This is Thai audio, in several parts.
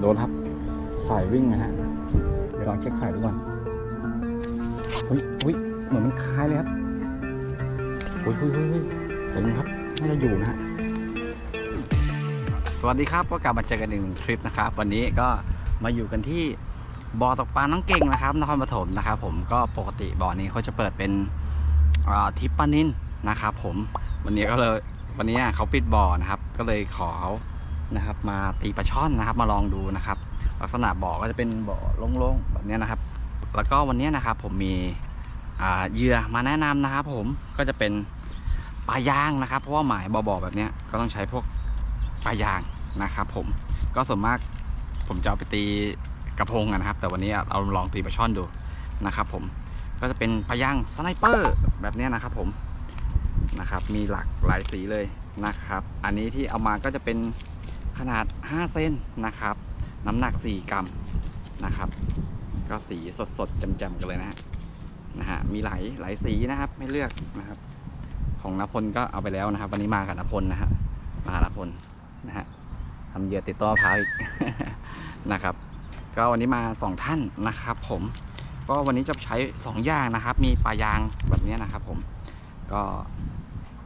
โดนครับสายวิ่งนะฮะ เดี๋ยวลองเช็คสายดูก่อนอุ้ยอุ้ยเหมือนมันคล้ายเลยครับอุ้ยอุ้ยอุ้ยเห็นไหมครับน่าจะอยู่นะฮะ สวัสดีครับก็กลับมาเจอกันอีกหนึ่งทริปนะครับ วันนี้ก็มาอยู่กันที่บ่อตกปลาน้องเก่งนะครับนครปฐมนะครับ ผมก็ปกติบ่อนี้เขาจะเปิดเป็นทิปปานินนะครับผมวันนี้ก็เลยวันนี้เขาปิดบ่อนะครับ ก็เลยขอ นะครับ มาตีปลาช่อนนะครับ มาลองดูนะครับ ลักษณะบ่อก็จะเป็นบ่อโล่งๆแบบนี้นะครับ แล้วก็วันนี้นะครับผมมีเหยื่อมาแนะนำนะครับ ผมก็จะเป็นปลายางนะครับ เพราะว่าหมายบ่อๆแบบนี้ก็ต้องใช้พวกปลายางนะครับ ผมก็ส่วนมากผมจะเอาไปตีกระพงนะครับ แต่วันนี้เอาลองตีปลาช่อนดูนะครับ ผมก็จะเป็นปลายางสไนเปอร์แบบนี้นะครับ ผมนะครับ มีหลากหลายสีเลยนะครับ อันนี้ที่เอามาก็จะเป็น ขนาด 5เซนนะครับ น้ำหนัก 4 กรัมนะครับ ก็สีสดๆจำๆกันเลยนะฮะนะฮะมีหลายหลายสีนะครับไม่เลือกนะครับ ของนพลก็เอาไปแล้วนะครับ วันนี้มากับนพลนะฮะมากับนพลนะฮะทำเหยื่อติดต้นมะพาอีกนะครับ ก็วันนี้มาสองท่านนะครับ ผมก็วันนี้จะใช้สองอย่างนะครับ มีปลายางแบบนี้นะครับ ผมก็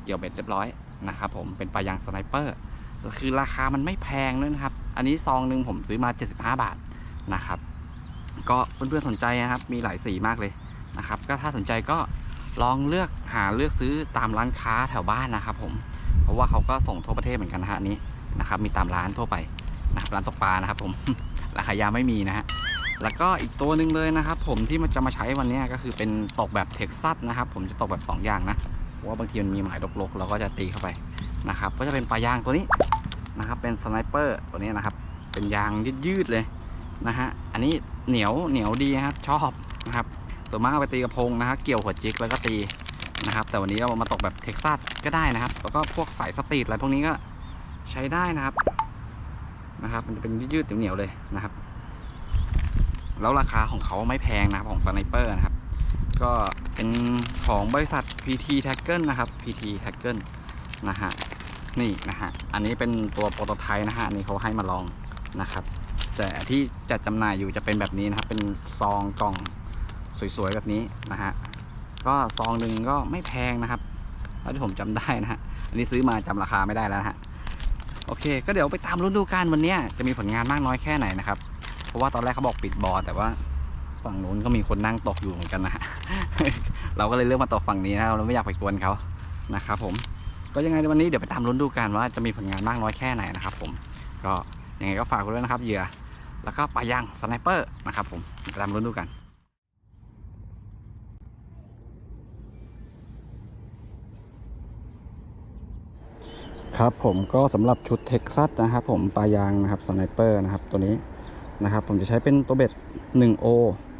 เกี่ยวเบ็ดเรียบร้อยนะครับ ผมเป็นปลายางสไนเปอร์ คือราคามันไม่แพงด้วยนะครับ อันนี้ซองหนึ่งผมซื้อมา 75 บาทนะครับ ก็เพื่อนๆสนใจนะครับ มีหลายสีมากเลยนะครับ ก็ถ้าสนใจก็ลองเลือกหาเลือกซื้อตามร้านค้าแถวบ้านนะครับ ผม เพราะว่าเขาก็ส่งทั่วประเทศเหมือนกันนะฮะนี้นะครับ มีตามร้านทั่วไปนะครับร้านตกปลานะครับ ผมราคายาไม่มีนะฮะแล้วก็อีกตัวหนึ่งเลยนะครับ ผมที่มันจะมาใช้วันนี้ก็คือเป็นตกแบบเท็กซัสนะครับ ผมจะตกแบบสองอย่างนะเพราะว่าบางทีมันมีหมายลกๆเราก็จะตีเข้าไป นะครับ ก็จะเป็นปลายางตัวนี้นะครับ เป็นสไนเปอร์ตัวนี้นะครับ เป็นยางยืดๆเลยนะฮะ อันนี้เหนียวเหนียวดีครับชอบนะครับตัวมากเอาไปตีกระพงนะฮะเกี่ยวหัวจิกแล้วก็ตีนะครับ แต่วันนี้เรามาตกแบบเท็กซัสก็ได้นะครับ แล้วก็พวกสายสตรีทอะไรพวกนี้ก็ใช้ได้นะครับนะครับ มันจะเป็นยืดๆเหนียวๆเลยนะครับ แล้วราคาของเขาไม่แพงนะครับของสไนเปอร์นะครับ ก็เป็นของบริษัท PT Tackle นะครับ PT Tackle นะฮะ นี่นะฮะ อันนี้เป็นตัวโปรโตไทป์นะฮะ อันนี้เขาให้มาลองนะครับ แต่ที่จัดจำหน่ายอยู่จะเป็นแบบนี้นะครับ เป็นซองกล่องสวยๆแบบนี้นะฮะ ก็ซองหนึ่งก็ไม่แพงนะครับเท่าที่ผมจำได้นะฮะ อันนี้ซื้อมาจำราคาไม่ได้แล้วะฮะ โอเค ก็เดี๋ยวไปตามรุ่นดูกันวันนี้จะมีผลงานมากน้อยแค่ไหนนะครับ เพราะว่าตอนแรกเขาบอกปิดบอแต่ว่าฝั่งนู้นก็มีคนนั่งตกอยู่เหมือนกันนะฮะ เราก็เลยเลือกมาตกฝั่งนี้นะเราไม่อยากไปกวนเขานะครับผม ก็ยังไงวันนี้เดี๋ยวไปตามลุ้นดูกันว่าจะมีผลงานมากน้อยแค่ไหนนะครับผมก็ยังไงก็ฝากไว้ด้วยนะครับเหยื่อแล้วก็ปลายางสไนเปอร์นะครับผมไปตามลุ้นดูกันครับผมก็สำหรับชุดเท็กซัสนะครับผมปลายางนะครับสไนเปอร์นะครับตัวนี้นะครับ ผมจะใช้เป็นตัวเบ็ด 1O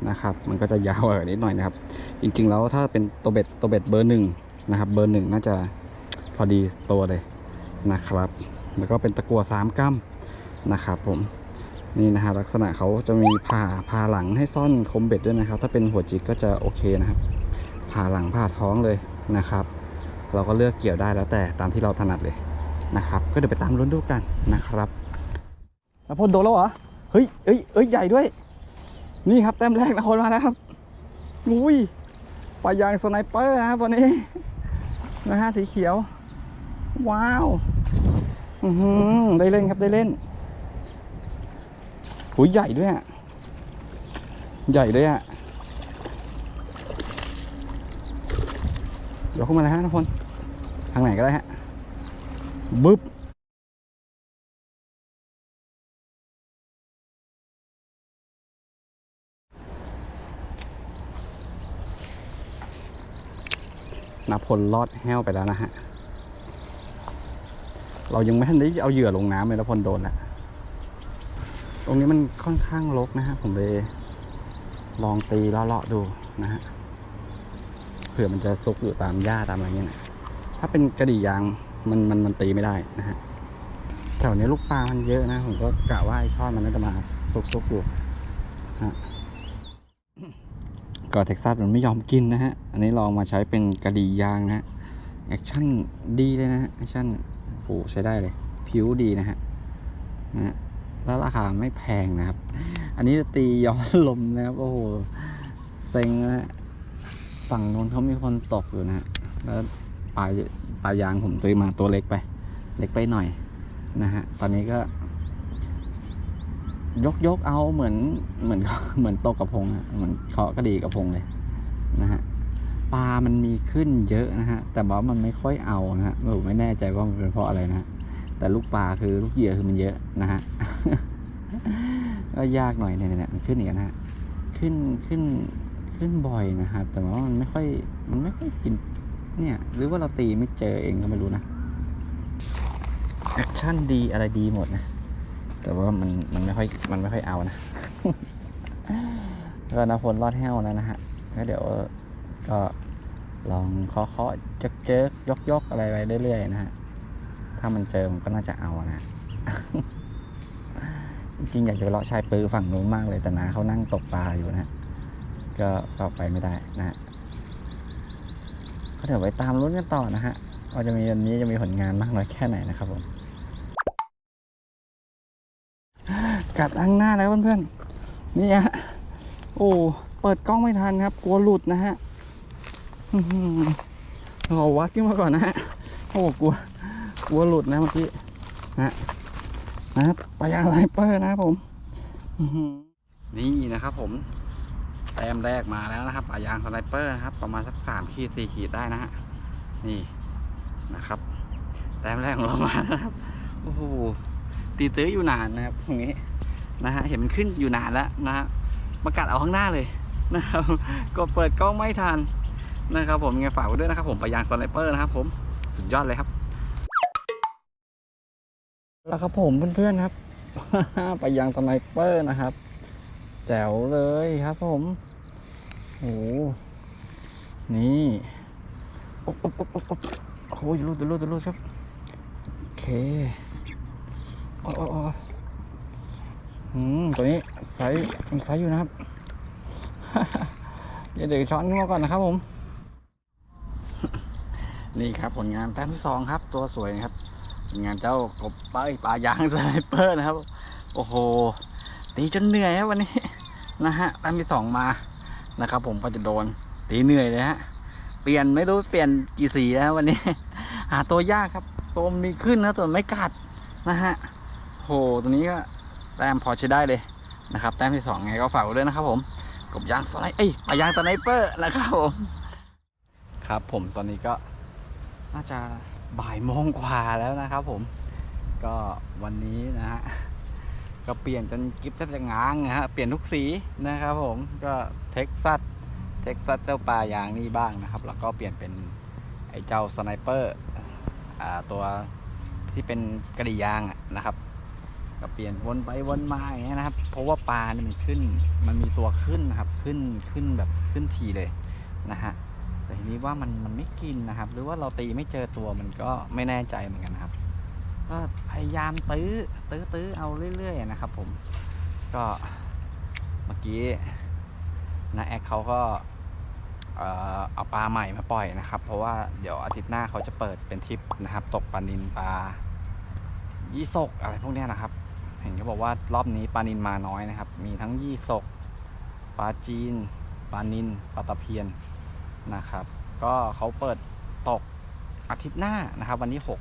นะครับมันก็จะยาวกว่านิดหน่อยนะครับ จริงๆแล้วถ้าเป็นตัวเบ็ดตัวเบ็ดเบอร์หนึ่งนะครับเบอร์หนึ่งน่าจะ พอดีตัวเลยนะครับ แล้วก็เป็นตะกัว3กัมนะครับผมนี่นะฮะลักษณะเขาจะมีผ่าผ่าหลังให้ซ่อนคมเบ็ดด้วยนะครับ ถ้าเป็นหัวจิกก็จะโอเคนะครับ ผ่าหลังผ่าท้องเลยนะครับ เราก็เลือกเกี่ยวได้แล้วแต่ตามที่เราถนัดเลยนะครับ ก็เดี๋ยวไปตามลุ้นดูกันนะครับนพลโดนแล้วเหรอเฮ้ยเอ้ยเอ้ยใหญ่ด้วย นี่ครับแต้มแรกนพลมาแล้วครับอุ้ยปลายางสไนเปอร์นะครับวันนี้นะฮะสีเขียว ว้าว อือได้เล่นครับได้เล่นหูยใหญ่ด้วยอะใหญ่เลยอะเดี๋ยกเข้ามาเลยฮะทุกคน ทางไหนก็ได้ฮะ บึ๊บนับพลรอดแห้วไปแล้วนะฮะ เรายังไม่ทันได้เอาเหยื่อลงน้ำเลยแล้วพลโดนละตรงนี้มันค่อนข้างรกนะฮะ ผมเลยลองตีเลาะๆดูนะฮะ เผื่อมันจะซุกอยู่ตามหญ้าตามอะไรเงี้ยนะถ้าเป็นกระดี่ยางมันมันมันตีไม่ได้นะฮะแถวนี้ลูกปลามันเยอะนะ ผมก็กะว่าไอ้ช่อนมันน่าจะมาซุกๆอยู่ฮะก็เท็กซัสมันไม่ยอมกินนะฮะ อันนี้ลองมาใช้เป็นกระดี่ยางนะฮะ แอคชั่นดีเลยนะแอคชั่น โอ้ใช้ได้เลย ผิวดีนะฮะนะฮะแล้วราคาไม่แพงนะครับ อันนี้ตีย้อนลมนะครับ โอ้โห เซ็งนะฮะ ฝั่งนู้นเขามีคนตกอยู่นะฮะ แล้วปลายปลายางผมซื้อมาตัวเล็กไป เล็กไปหน่อยนะฮะ ตอนนี้ก็ ยกยกเอาเหมือนเหมือนเหมือนตกกระพงอะเหมือนเคาะกระดีกระพงเลยนะฮะ ปลามันมีขึ้นเยอะนะฮะ แต่ว่ามันไม่ค่อยเอานะฮะผมไม่แน่ใจว่ามันเป็นเพราะอะไรนะ แต่ลูกปลาคือลูกเหยื่อคือมันเยอะนะฮะ ก็ยากหน่อยเนี่ยเนี่ยมันขึ้นอีกแล้วนะฮะ ขึ้นขึ้นขึ้นบ่อยนะครับ แต่ว่ามันไม่ค่อย มันไม่ค่อยกิน เนี่ย หรือว่าเราตีไม่เจอเองก็ไม่รู้นะ แอคชั่นดีอะไรดีหมดนะ แต่ว่ามันมันไม่ค่อย มันไม่ค่อยเอานะก็นะพลรอดแห้วแล้วนะฮะก็เดี๋ยว ก็ลองเคาะเคาะเจ๊กเจ๊กยกยกอะไรไปเรื่อยๆนะฮะ ถ้ามันเจอมันก็น่าจะเอานะ จริงอยากจะไปเลาะชายปือฝั่งนู้นมากเลยแต่นาเขานั่งตกปลาอยู่นะก็ก็ไปไม่ได้นะฮะก็เดี๋ยวไปตามลุ้นกันต่อนะฮะว่าจะมีวันนี้จะมีผลงานมากน้อยแค่ไหนนะครับผมกัดอังหน้าแล้วเพื่อนๆนี่ฮะโอ้เปิดกล้องไม่ทันครับ กลัวหลุดนะฮะ อื้อหือเราวัดขึ้นมาก่อนนะฮะโอ้กลัวกลัวหลุดนะเมื่อกี้นะนะครับปลายางไซเปอร์นะครับผมนี่นะครับผมแต้มแรกมาแล้วนะครับปลายางสไนเปอร์นะครับ ประมาณสักสามขีดสี่ขีดได้นะฮะนี่นะครับแต้มแรกของเรามานะครับโอ้โหตีตื้ออยู่นานนะครับตรงนี้นะฮะเห็นมันขึ้นอยู่นานแล้วนะฮะมากัดเอาข้างหน้าเลยนะครับก็เปิดกล้องไม่ทัน นะครับผมยังไงฝากไว้ด้วยนะครับผมไปยางสไนเปอร์นะครับผมสุดยอดเลยครับ แล้วครับผมเพื่อนๆครับไปยางสไนเปอร์นะครับ แจ๋วเลยครับผมโอ้นี่โอ๊บโอ๊บโอ๊บโอ๊บโอ๊บโอ้ยรูดรูดรูดครับโอเคโอ้โอ้อืมตัวนี้ไซส์มันไซส์อยู่นะครับเดี๋ยวเดี๋ยวช้อนขึ้นมาก่อนนะครับผม นี่ครับผลงานแต้มที่สองครับ ตัวสวยนะครับงานเจ้ากบปลาเอ้ยปลายางสไนเปอร์นะครับ โอ้โห ตีจนเหนื่อยครับวันนี้นะฮะตั้งที่สองมานะครับ ผมก็จะโดน ตีเหนื่อยเลยฮะเปลี่ยนไม่รู้เปลี่ยนกี่สีแล้ววันนี้ หาตัวยากครับตัวมีขึ้นนะตัวไม่กัดนะฮะโหตัวนี้ก็แต้มพอใช้ได้เลยนะครับ แต้มที่สองไงก็ฝากไว้ด้วยนะครับ ผมกบยางสไลเอ้ยปลายางสไนเปอร์นะครับผมครับผมตอนนี้ก็ น่าจะบ่ายโมงกว่าแล้วนะครับผม ก็วันนี้นะฮะ ก็เปลี่ยนจนกิฟต์จะง้างนะฮะ เปลี่ยนทุกสีนะครับผม ก็เท็กซัส เท็กซัสเจ้าปลายางนี่บ้างนะครับ แล้วก็เปลี่ยนเป็นไอ้เจ้าสไนเปอร์อ่าตัวที่เป็นกระดี่ยางนะครับ ก็เปลี่ยนวนไปวนมาอย่างเงี้ยนะครับ เพราะว่าปลาเนี่ยมันขึ้น มันมีตัวขึ้นนะครับ ขึ้นขึ้นแบบขึ้นทีเลยนะฮะ แต่ทีนี้ว่ามันมันไม่กินนะครับ หรือว่าเราตีไม่เจอตัวมันก็ไม่แน่ใจเหมือนกันนะครับ ก็พยายามตื้อตื้อตื้อเอาเรื่อย ๆ นะครับ ผม ก็เมื่อกี้นาแอคเขาก็เออเอาปลาใหม่มาปล่อยนะครับ เพราะว่าเดี๋ยวอาทิตย์หน้าเขาจะเปิดเป็นทริปนะครับ ตกปลานินปลายี่สกอะไรพวกนี้นะครับ เห็นเขาบอกว่ารอบนี้ปลานินมาน้อยนะครับ มีทั้งยี่สกปลาจีนปลานินปลาตะเพียน นะครับ ก็เขาเปิดตกอาทิตย์หน้านะครับ วันที่หก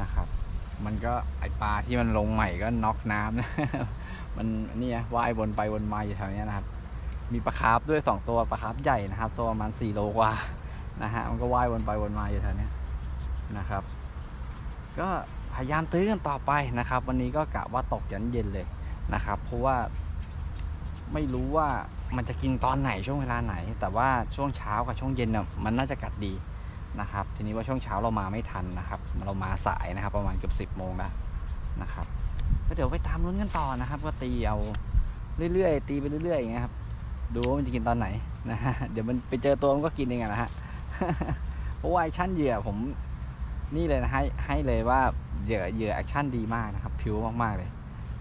นะครับ มันก็ไอปลาที่มันลงใหม่ก็น็อกน้ำนะมันนี่นะว่ายวนไปวนมาอยู่แถวนี้นะครับ มีปลาคาร์ฟด้วยสองตัวปลาคาร์ฟใหญ่นะครับ ตัวประมาณสี่โลกว่านะฮะมันก็ว่ายวนไปวนมาอยู่แถวนี้นะครับ ก็พยายามตื้อกันต่อไปนะครับ วันนี้ก็กะว่าตกยันเย็นเลยนะครับ เพราะว่า ไม่รู้ว่ามันจะกินตอนไหนช่วงเวลาไหน แต่ว่าช่วงเช้ากับช่วงเย็นเนี่ยมันน่าจะกัดดีนะครับ ทีนี้ว่าช่วงเช้าเรามาไม่ทันนะครับ เรามาสายนะครับ ประมาณเกือบสิบโมงแล้วนะครับก็เดี๋ยวไปตามลุ้นกันต่อนะครับ ก็ตีเอาเรื่อยๆตีไปเรื่อยๆอย่างเงี้ยครับดูว่ามันจะกินตอนไหนนะฮะเดี๋ยวมันไปเจอตัวมันก็กินเองอะนะฮะเพราะว่าแอคชั่นเหยื่อผมนี่เลยนะให้ให้เลยว่าเหยื่อเหยื่อแอคชั่นดีมากนะครับผิวมากๆเลย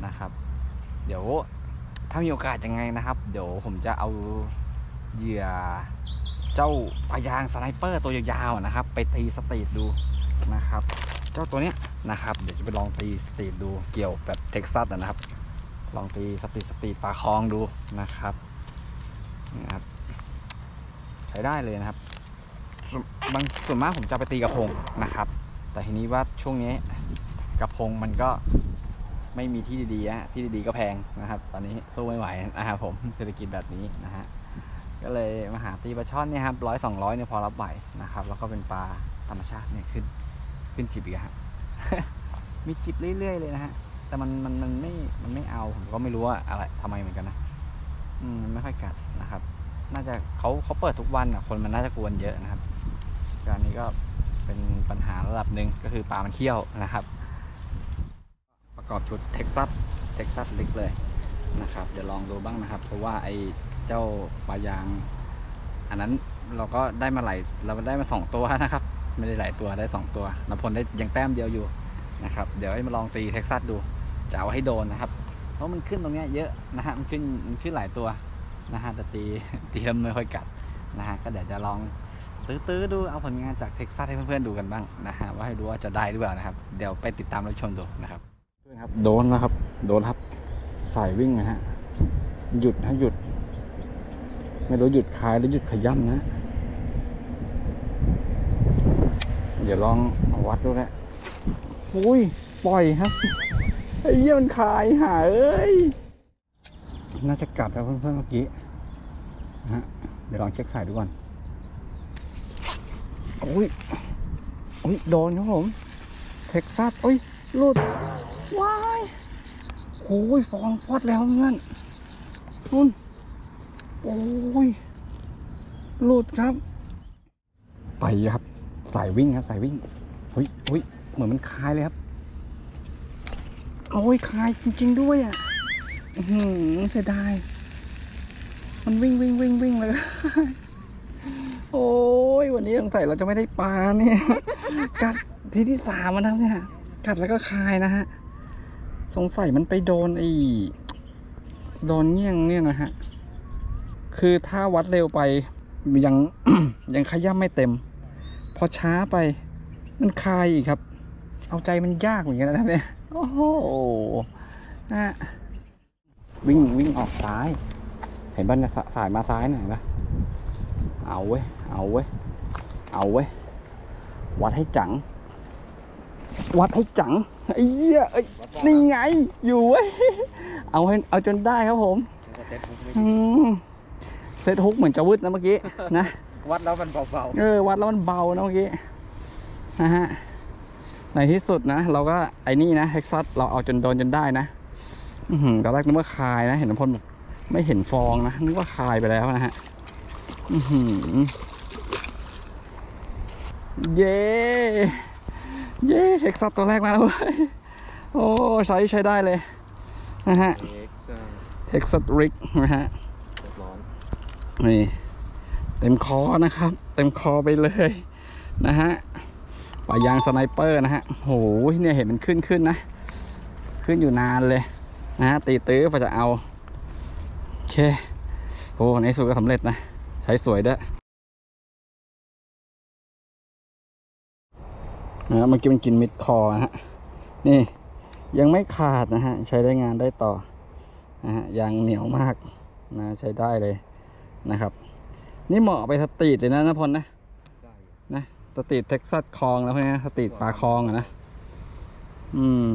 นะครับ เดี๋ยว ถ้ามีโอกาสยังไงนะครับ เดี๋ยวผมจะเอาเหยื่อเจ้าปลายางสไนเปอร์ตัวยาวๆนะครับ ไปตีสตรีทดูนะครับ เจ้าตัวเนี้ยนะครับ เดี๋ยวจะไปลองตีสตรีทดูเกี่ยวแบบเท็กซัสนะครับ ลองตีสตรีทสตรีทปลาคลองดูนะครับนี่นะครับ ใช้ได้เลยนะครับบางส่วนมากผมจะไปตีกระพงนะครับ แต่ทีนี้ว่าช่วงนี้กระพงมันก็ ไม่มีที่ดีๆฮะที่ดีๆก็แพงนะครับ ตอนนี้สู้ไม่ไหวนะครับผมเศรษฐกิจแบบนี้นะฮะก็เลยมาหาตีปลาช่อนเนี่ยครับร้อยสองร้อยเนี่ยพอรับไหวนะครับ แล้วก็เป็นปลาธรรมชาติเนี่ยขึ้นขึ้นจิบอีกฮะมีจิบเรื่อยๆเลยนะฮะแต่มันมันมันไม่มันไม่เอาผมก็ไม่รู้ว่าอะไรทำไมเหมือนกันนะอืมไม่ค่อยกัดนะครับ น่าจะเขาเขาเปิดทุกวันอะคนมันน่าจะกวนเยอะนะครับการนี้ก็เป็นปัญหาระดับหนึ่งก็คือปลามันเคี่ยวนะครับ ประกอบชุดเท็กซัสเท็กซัสลิกเลยนะครับ เดี๋ยวลองดูบ้างนะครับ เพราะว่าไอ้เจ้าปลายาง อันนั้นเราก็ได้มาหลายเราได้มาสองตัวนะครับ ไม่ได้หลายตัวได้สองตัวนพลได้ยังแต้มเดียวอยู่นะครับ เดี๋ยวให้มาลองตีเท็กซัสดูจะเอาให้โดนนะครับ เพราะมันขึ้นตรงเนี้ยเยอะนะฮะมันขึ้นมันขึ้นหลายตัวนะฮะแต่ตีตีแล้วไม่ค่อยกัดนะฮะก็เดี๋ยวจะลองตื้อๆดูเอาผลงานจากเท็กซัสให้เพื่อนๆดูกันบ้างนะฮะว่าให้ดูว่าจะได้หรือเปล่านะครับ เดี๋ยวไปติดตามรับชมดูนะครับ ครับ โดนนะครับ โดนครับ สายวิ่งนะฮะ หยุดฮะหยุด ไม่รู้หยุดคลายหรือหยุดขย้ำนะ เดี๋ยวลองวัดดูแหละอุ้ย ปล่อยครับ ไอ้เหี้ยมันคลายหาเอ้ย น่าจะกัดแล้วเพื่อนๆเมื่อกี้ฮะ เดี๋ยวลองเช็คสายดูก่อนอุ้ยอุ้ย โดนครับผม เท็กซัสอุ้ยหลุด ว้ายโอ้ยฟองฟอดแล้วเพื่อนนุ่นโอ้ยหลุดครับ ไปครับ สายวิ่งครับสายวิ่งเฮ้ยเฮ้ยเหมือนมันคลายเลยครับโอ้ยคลายจริง ๆ ด้วยอะอือหือเสียดาย มันวิ่งวิ่งวิ่งวิ่งเลยโอ้ยวันนี้สงสัยเราจะไม่ได้ปลาเนี่ย กัดทีที่สามมันทั้งเนี่ย กัดแล้วก็คลายนะฮะ สงสัยมันไปโดนไอ้โดนเงี้ยงเนี่ยนะฮะ คือถ้าวัดเร็วไปยังยังขย้ำไม่เต็ม พอช้าไปมันคายอีกครับ เอาใจมันยากเหมือนกันนะเนี่ย โอ้โหนะฮะวิ่งวิ่งออกซ้าย เห็นบ้านสสายมาซ้ายหน่อยปะเอาเว้ย เอาเว้ย เอาเว้ย วัดให้จัง วัดให้จังไอ้เหี้ยเอ้ นี่ไง อยู่เว้ย เอาให้เอาจนได้ครับผมอืมเซตฮุกเหมือนจะวึดนะเมื่อกี้นะ วัดแล้วมันเบาเออ วัดแล้วมันเบานะเมื่อกี้ นะฮะ ในที่สุดนะ เราก็ไอ้นี่นะเฮกซัสเราเอาจนโดนจนได้นะ อือหือตอนแรกนึกว่าคายนะ เห็นน้ำพลบอกไม่เห็นฟองนะ นึกว่าคายไปแล้วนะฮะ อือหือเย้ เย้เท็กซัสตัวแรกมาแล้วเว้ย โอ้ใช้ใช้ได้เลยนะฮะๆเอ็กซ์เท็กซัสริกนะฮะเรียบร้อยนี่เต็มคอนะครับ เต็มคอไปเลยนะฮะปลายางสไนเปอร์นะฮะโหเนี่ยเห็นมันขึ้นขึ้นนะ ขึ้นอยู่นานเลยนะฮะตีตื้อพอจะเอาโอเคโอ้ในสุดก็สำเร็จนะ ใช้สวยด้วยนะฮะเมื่อกี้มันกินมิดคอนะฮะนี่ ยังไม่ขาดนะฮะ ใช้ได้งานได้ต่อนะฮะยางเหนียวมากนะใช้ได้เลยนะครับ นี่เหมาะไปสตรีทเลยนะนพลนะได้อยู่นะสตรีทเท็กซัสคลองแล้วพวกนี้สตรีทปลาคลองอะนะอืม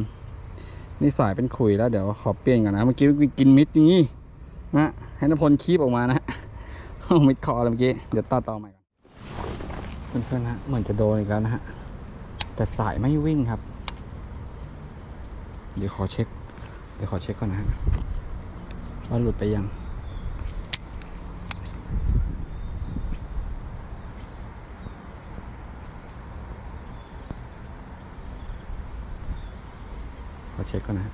นี่สายเป็นขุยแล้วเดี๋ยวขอเปลี่ยนก่อนนะเมื่อกี้กินมิดอย่างงี้นะให้นพลคีบออกมานะเอามิดคอเลยเมื่อกี้เดี๋ยวต่อต่อใหม่ก่อนเพื่อนๆฮะเหมือนจะโดนอีกแล้วนะฮะแต่สายไม่วิ่งครับ เดี๋ยวขอเช็ค เดี๋ยวขอเช็คก่อนนะฮะว่าหลุดไปยัง ขอเช็คก่อนนะฮะ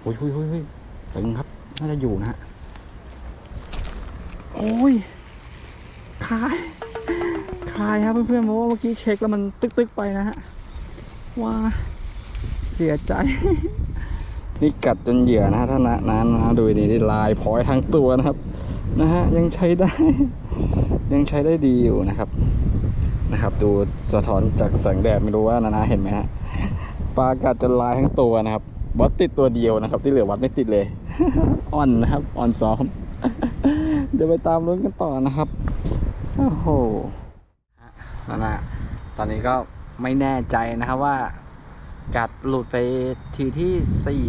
โอ้ยโอ้ยโอ้ยโอ้ยตึงครับ น่าจะอยู่นะฮะ โอ้ย คาย คายครับเพื่อนๆเพราะว่าเมื่อกี้เช็คแล้วมันตึกๆไปนะฮะว้าเสียใจ นี่กัดจนเหยื่อนะฮะถ้านะนั้นนะดูนี่ได้ลายพอยทั้งตัวนะครับนะฮะยังใช้ได้ ยังใช้ได้ดีอยู่นะครับนะครับ ดูสะท้อนจากแสงแดดไม่รู้ว่านานาเห็นไหมฮะปลากัดจนลายทั้งตัวนะครับวัดติดตัวเดียวนะครับ ที่เหลือวัดไม่ติดเลยอ่อนนะครับอ่อนซ้อม เดี๋ยวไปตามลุ้นกันต่อนะครับ โอ้โห นานาตอนนี้ก็ไม่แน่ใจนะครับว่า กัดหลุดไปทีที่สี่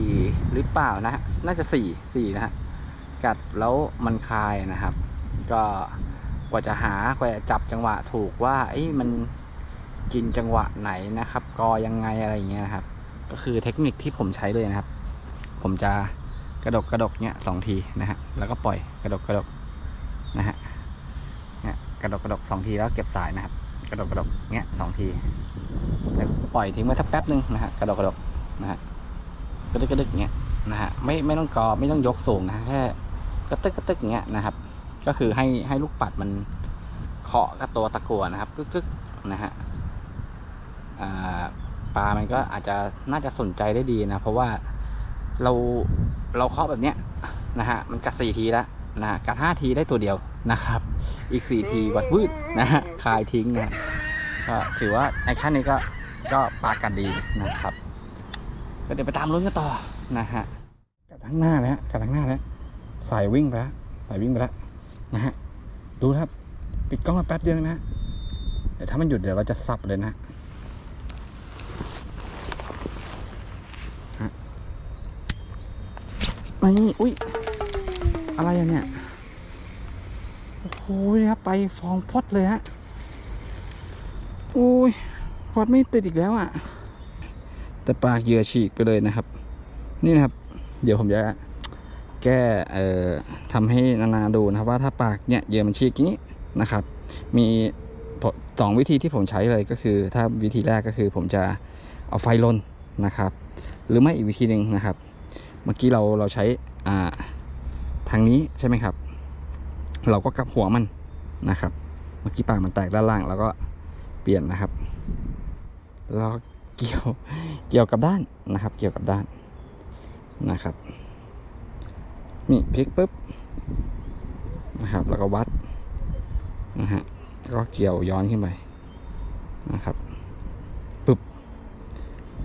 หรือเปล่านะฮะน่าจะสี่สี่นะฮะกัดแล้วมันคายนะครับ ก็กว่าจะหากว่าจะจับจังหวะถูกว่าเอ้มันกินจังหวะไหนนะครับ กอยังไงอะไรอย่างเงี้ยนะครับ ก็คือเทคนิคที่ผมใช้เลยนะครับ ผมจะกระดกกระดกเนี้ยสองทีนะฮะแล้วก็ปล่อยกระดกกระดกนะฮะเนี่ยกระดกกระดกสองทีแล้วเก็บสายนะครับ ระดกกระดกเนี้ยสองทีแล้วปล่อยทิ้งไว้สักแป๊บหนึ่งนะฮะกระดกกระดกนะฮะกระดึกกระดึกเงี้ยนะฮะไม่ไม่ต้องกอไม่ต้องยกสูงนะฮะแค่กระตึกกระตึกเงี้ยนะครับ ก็คือให้ให้ลูกปัดมันเคาะกับตัวตะกั่วนะครับกึกๆนะฮะปลามันก็อาจจะน่าจะสนใจได้ดีนะ เพราะว่าเราเราเคาะแบบเนี้ยนะฮะมันกัดสี่ทีแล้ว นะกัดห้าทีได้ตัวเดียวนะครับ อีกสี่ทีวัดวืดนะฮะคายทิ้งนะก็ถือว่าแอคชั่นนี้ก็ก็ปากันดีนะครับ ก็เดี๋ยวไปตามลุ้นกันต่อนะฮะกัดทั้งหน้าแล้วกัดทั้งหน้าแล้วสายวิ่งไปแล้วสายวิ่งไปแล้วนะฮะดูครับ ปิดกล้องมาแป๊บเดียวนะฮะเดี๋ยวถ้ามันหยุดเดี๋ยวเราจะสับเลยนะฮะนี่อุ้ย อะไรอะเนี่ยโอ้โหครับไปฟองฟอดเลยฮะโอ้ยฟอดไม่ติดอีกแล้วอะ แต่ปากเหยื่อฉีกไปเลยนะครับ นี่นะครับ เดี๋ยวผมจะแก้เอ่อทำให้นานาดูนะครับ ว่าถ้าปากเนี่ยเหยื่อมันฉีกอย่างนี้นะครับ มีสองวิธีที่ผมใช้เลยก็คือ ถ้าวิธีแรกก็คือผมจะเอาไฟลนนะครับ หรือไม่อีกวิธีหนึ่งนะครับ เมื่อกี้เราเราใช้อ่า ทางนี้ใช่ไหมครับ เราก็กลับหัวมันนะครับ เมื่อกี้ปากมันแตกด้านล่างแล้วก็เปลี่ยนนะครับแล้วเกี่ยวเกี่ยวกับด้านนะครับ เกี่ยวกับด้านนะครับนี่พลิกปุ๊บนะครับ แล้วก็วัดนะฮะแล้วก็เกี่ยวย้อนขึ้นไปนะครับปุ๊บ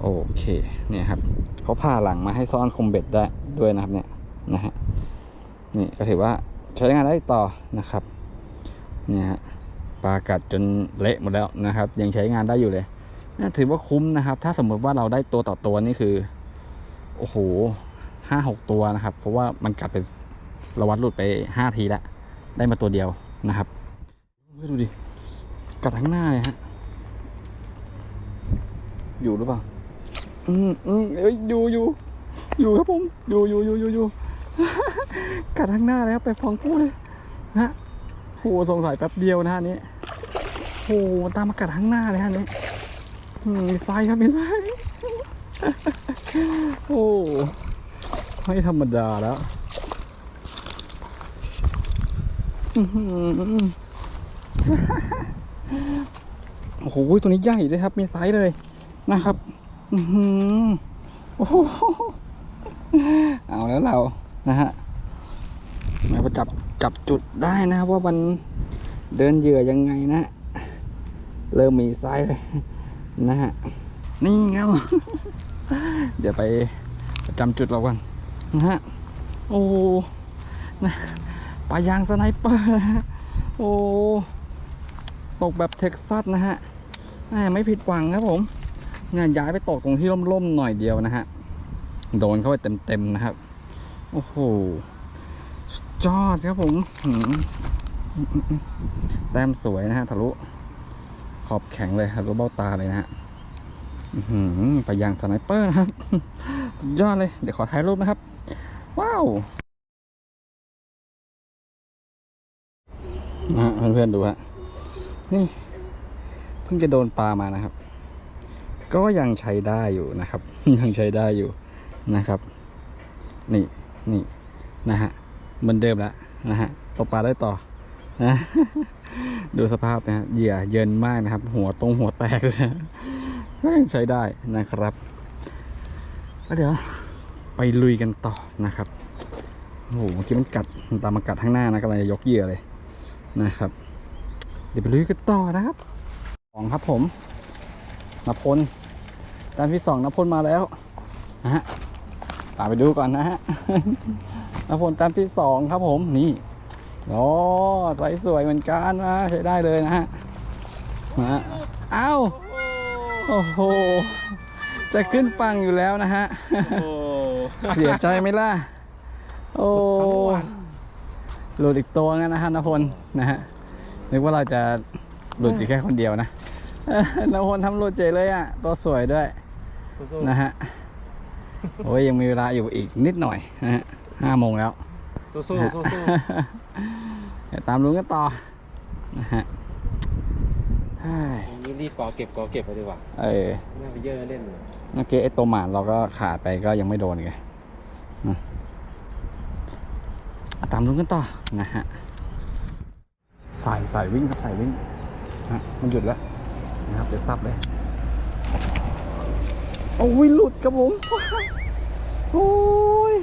โอเคเนี่ยครับเขาผ่าหลังมาให้ซ่อนคมเบ็ดได้ด้วยนะครับเนี่ยนะฮะ นี่ก็ถือว่าใช้งานได้ต่อนะครับเนี่ยฮะปลากัดจนเละหมดแล้วนะครับ ยังใช้งานได้อยู่เลยน่าถือว่าคุ้มนะครับ ถ้าสมมติว่าเราได้ตัวต่อตัวนี่คือโอ้โหห้าหกตัวนะครับ เพราะว่ามันกัดเป็นราวัดหลุดไปห้าทีแล้วได้มาตัวเดียวนะครับเฮ้ดูดิกัดทั้งหน้าเลยฮะอยู่หรือเปล่า อืมอืมเอ้ยอยู่อยู่อยู่ครับผม อยู่อยู่อยู่อยู่อยู่ กัดทั้งหน้าเลยครับไปฟองกู้เลยนะฮะโหสงสัยแป๊บเดียวนะฮะนี้โหตามมากัดทั้งหน้าเลยฮะนี้มีไฟครับมีไฟโอ้ไม่ธรรมดาแล้วโอ้โหตัวนี้ใหญ่เลยครับ มีไซส์เลยนะครับ อือหือโอ้โหเอาแล้วเรา นะฮะแมาจับจับจุดได้นะว่ามันเดินเหยื่อยังไงนะ เริ่มมีไซส์เลยนะฮะนี่ครับเดี๋ยวไปจำจุดเรากันนะฮะโอ้นะปลายางสไนเปอร์นะฮะโอ้ตกแบบเท็กซัสนะฮะไม่ผิดหวังครับผมงานย้ายไปตกตรงที่ร่มๆหน่อยเดียวนะฮะโดนเข้าไปเต็มๆนะครับ โอ้โหสุดยอดครับผมแต้มสวยนะฮะทะลุ ขอบแข็งเลยทะลุเบ้าตาเลยนะฮะไปยางสไนเปอร์นะครับ สุดยอดเลย เดี๋ยวขอถ่ายรูปนะครับ ว้าวนะเพื่อนๆดูฮะ นี่ เพิ่งจะโดนปลามานะครับ ก็ยังใช้ได้อยู่นะครับ ยังใช้ได้อยู่นะครับ นี่ นี่นะฮะเหมือนเดิมแล้วนะฮะตกปลาได้ต่อนะดูสภาพนะฮะเหยื่อเยินมากนะครับ หัวตรงหัวแตกเลยนะก็ยังใช้ได้นะครับเดี๋ยวไปลุยกันต่อนะครับโอ้โหเมื่อกี้มันกัดมันตามมากัดข้างหน้านะกำลังจะยกเหยื่อเลยนะครับ เดี๋ยวไปลุยกันต่อนะครับสองครับผมนพลด้านที่สองนพลมาแล้วนะฮะ ตามไปดูก่อนนะฮะนพลแต้มที่สองครับผมนี่โอ้ใสสวยเหมือนกันนะใช้ได้เลยนะฮะนะฮะอ้าวโอ้โหจะขึ้นปังอยู่แล้วนะฮะโอ้เสียใจไหมล่ะ โอ้หลุดอีกตัวงั้นนะฮะนพลนะฮะนึกว่าเราจะหลุดอยู่แค่คนเดียวนะเอ้อนพลทำหลุดเจเลยอะตัวสวยด้วยสู้นะฮะ โอ้ยยังมีเวลาอยู่อีกนิดหน่อยนะฮะห้าโมงแล้วๆสู้สู้นะฮะสู้สู้เดี๋ยวตามลุ้นกันต่อนะฮะเฮ้ยนี่รีบกอเก็บกอเก็บไปดีกว่า เออไม่เอาไปเยอะเล่นเลยเมื่อกี้ไอ้ตัวหมานเราก็ขาดไปก็ยังไม่โดนไงอืมอะตามลุ้นกันต่อนะฮะสายสายวิ่งครับสายวิ่งฮะมันหยุดแล้วนะครับเดี๋ยวซับเลย โอ้ยหลุดครับผมโอ้ย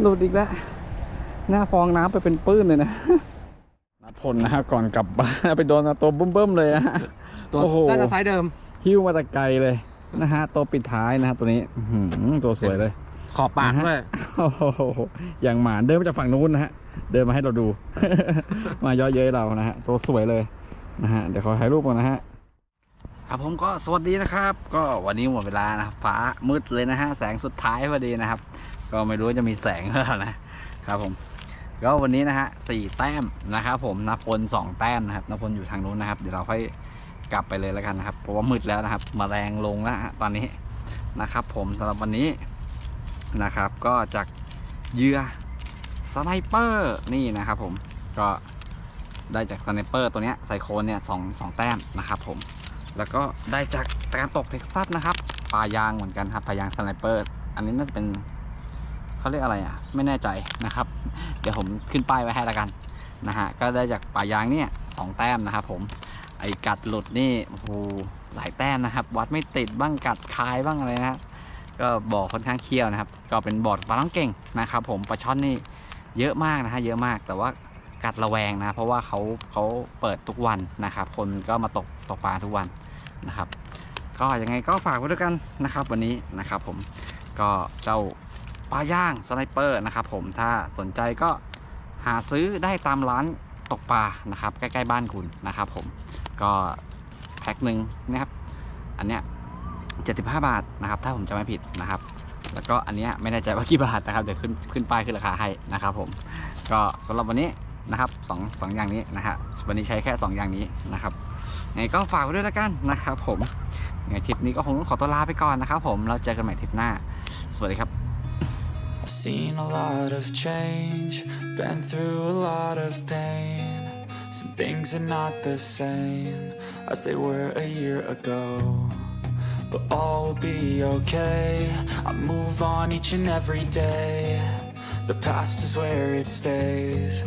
หลุดอีกแล้วหน้าฟองน้ำไปเป็นปื้นเลยนะนัดพลนะฮะก่อนกลับบ้านไปโดนตัวเบิ่มๆเลยอะฮะตัวโอ้โหน่าจะท้ายเดิมหิ้วมาแต่ไกลเลยนะฮะตัวปิดท้ายนะฮะตัวนี้อื้อหือตัวสวยเลย ขอบปากด้วยโอ้โหอย่างหมานเดินมาจากฝั่งนู้นนะฮะ เดินมาให้เราดู มาเย่อเย้ยเรานะฮะตัวสวยเลยนะฮะเดี๋ยวขอถ่ายรูปก่อนนะฮะ ครับผมก็สวัสดีนะครับ ก็วันนี้หมดเวลานะครับฟ้ามืดเลยนะฮะแสงสุดท้ายพอดีนะครับ ก็ไม่รู้จะมีแสงหรือเปล่านะครับผมก็วันนี้นะฮะสี่แต้มนะครับ ผมนพลสองแต้มนะครับนพลอยู่ทางนู้นนะครับ เดี๋ยวเราค่อยกลับไปเลยแล้วกันนะครับเพราะว่ามืดแล้วนะครับมาแมลงลงแล้วตอนนี้นะครับ ผมสำหรับวันนี้นะครับ ก็จากเหยื่อสไนเปอร์นี่นะครับ ผมก็ได้จากสไนเปอร์ตัวนี้ไซโคนเนี่ยสองสองแต้มนะครับ ผม แล้วก็ได้จากการตกเท็กซัสนะครับปลายางเหมือนกันครับปลายางสไนเปอร์อันนี้น่าจะเป็นเขาเรียกอะไรอะ ไม่แน่ใจนะครับ เดี๋ยวผมขึ้นป้ายไว้ให้ละกันนะฮะก็ได้จากปลายางเนี่ยสองแต้มนะครับผมไอ้กัดหลุดนี่โอ้โหหลายแต้มนะครับ วัดไม่ติดบ้างกัดคายบ้างอะไรนะก็บ่อค่อนข้างเคี้ยวนะครับ ก็เป็นบ่อปลาล้องเก่งนะครับผมปลาช่อนนี่เยอะมากนะฮะเยอะมากแต่ว่ากัดระแวงนะ เพราะว่าเขาเขาเปิดทุกวันนะครับ คนก็มาตกตกปลาทุกวัน นะครับ ก็ยังไงก็ฝากไว้ด้วยกันนะครับ วันนี้นะครับ ผมก็เจ้าปลาย่างสไนเปอร์นะครับ ผมถ้าสนใจก็หาซื้อได้ตามร้านตกปลานะครับ ใกล้ๆบ้านคุณนะครับ ผมก็แพ็คหนึ่งนะครับ อันเนี้ย75 บาทนะครับ ถ้าผมจำไม่ผิดนะครับ แล้วก็อันเนี้ยไม่แน่ใจว่ากี่บาทนะครับเดี๋ยวขึ้นขึ้นป้ายขึ้นราคาให้นะครับ ผมก็สำหรับวันนี้นะครับสองสองอย่างนี้นะฮะวันนี้ใช้แค่ 2 อย่างนี้นะครับ ไงก็ฝากไว้ด้วยแล้วกันนะครับผมไงทริปนี้ก็คงต้องขอตัวลาไปก่อนนะครับผมเราเจอกันใหม่ทริปหน้า สวัสดีครับ I've seen a lot of change, been through a lot of pain. Some things are not the same as they were a year ago. But all will be okay. I move on each and every day. The past is where it stays.